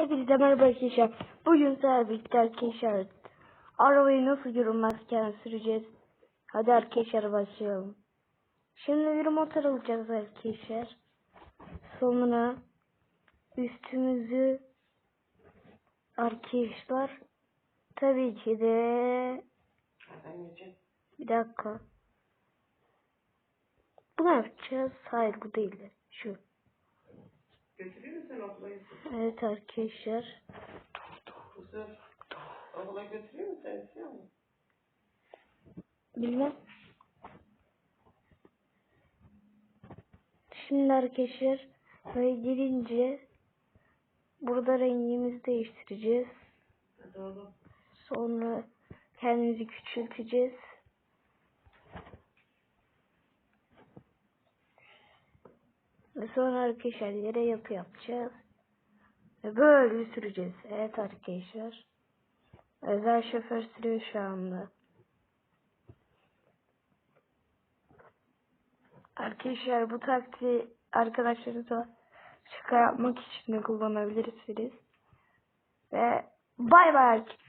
Hepinize merhaba arkadaşlar. Bugün sizlerle birlikte arkadaşlar arabayı nasıl görünmezken süreceğiz. Hadi arkadaşlar başlayalım. Şimdi bir motor alacağız arkadaşlar. Sonra üstümüzü arkadaşlar tabii ki de bir dakika. Bunu yapacağız. Hayır bu değil. Şu. Götürüyor musun Yusuf? Evet arkadaşlar. Yusuf, okula götürüyor musun sen istiyor musun? Bilmem. Şimdi arkadaşlar böyle gelince burada rengimizi değiştireceğiz. Oğlum. Sonra kendimizi küçülteceğiz. Ve sonra arkadaşlar yapı yapacağız. Ve böyle süreceğiz. Evet arkadaşlar. Özel şoför sürüyor şu anda. Arkadaşlar bu taktiği arkadaşlarınızla şaka yapmak için de kullanabilirsiniz. Ve bay bay.